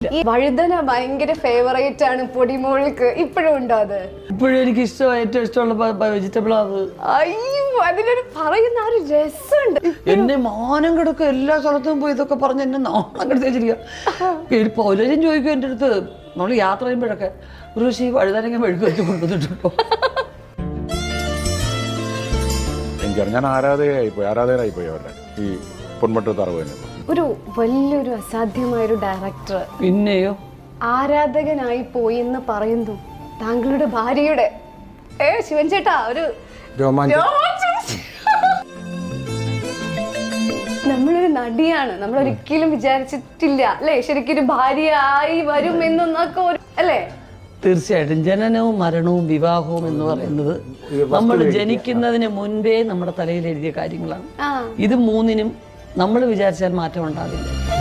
ഈ വഴുതന ഭയങ്കര ഫേവറേറ്റ് ആണ് പൊടിമോൾക്ക്. ഇപ്പോഴും ഉണ്ടോ അത്? ഇപ്പോഴും എനിക്ക് ഇഷ്ടം ഏറ്റവും ഇഷ്ടമുള്ള വെജിറ്റബിൾ ആണ് അയ്യോ അതിനൊരു പറയുന്ന ആ ഒരു രസമുണ്ട്. എന്നെ മാനം കിടക്ക എല്ലാ സ്ഥലത്തും പോയി ഇതൊക്കെ പറഞ്ഞ് എന്നെ നാണം കെടുത്ത് വെച്ചിരിക്കുക പൗലരും ചോദിക്കും എന്റെ അടുത്ത് നമ്മൾ യാത്ര ചെയ്യുമ്പോഴൊക്കെ ഒരു പക്ഷേ ഈ വഴുതനങ്ങ മെഴുക്ക് വെച്ച് കൊണ്ടുവന്നിട്ടുണ്ടോ? എനിക്കറിയാം. ഞാൻ ആരാധകയായി പോയി ആരാധകരായി പോയി അവരുടെ ഈ പൊന്മട്ട് തറവുവിന് ഒരു വലിയൊരു അസാധ്യമായൊരു ഡയറക്ടർ പിന്നെയോ? ആരാധകനായി പോയി എന്ന് പറയുന്നു. താങ്കളുടെ ഭാര്യയുടെ. ഏ ശിവൻ ചേട്ടാ ഒരു. നമ്മളൊരു നടിയാണ്. നമ്മൾ ഒരിക്കലും വിചാരിച്ചിട്ടില്ല. അല്ലേ? ശരിക്കും ഭാര്യയായി വരും എന്നൊക്കെ ഒരു അല്ലേ? തീർച്ചയായിട്ടും. ജനനവും മരണവും വിവാഹവും എന്ന് പറയുന്നത് നമ്മൾ ജനിക്കുന്നതിന് മുൻപേ നമ്മുടെ തലയിൽ എഴുതിയ കാര്യങ്ങളാണ്. ഇത് മൂന്നിനും നമ്മൾ വിചാരിച്ചാൽ മാറ്റം ഉണ്ടാകില്ല ഇപ്പം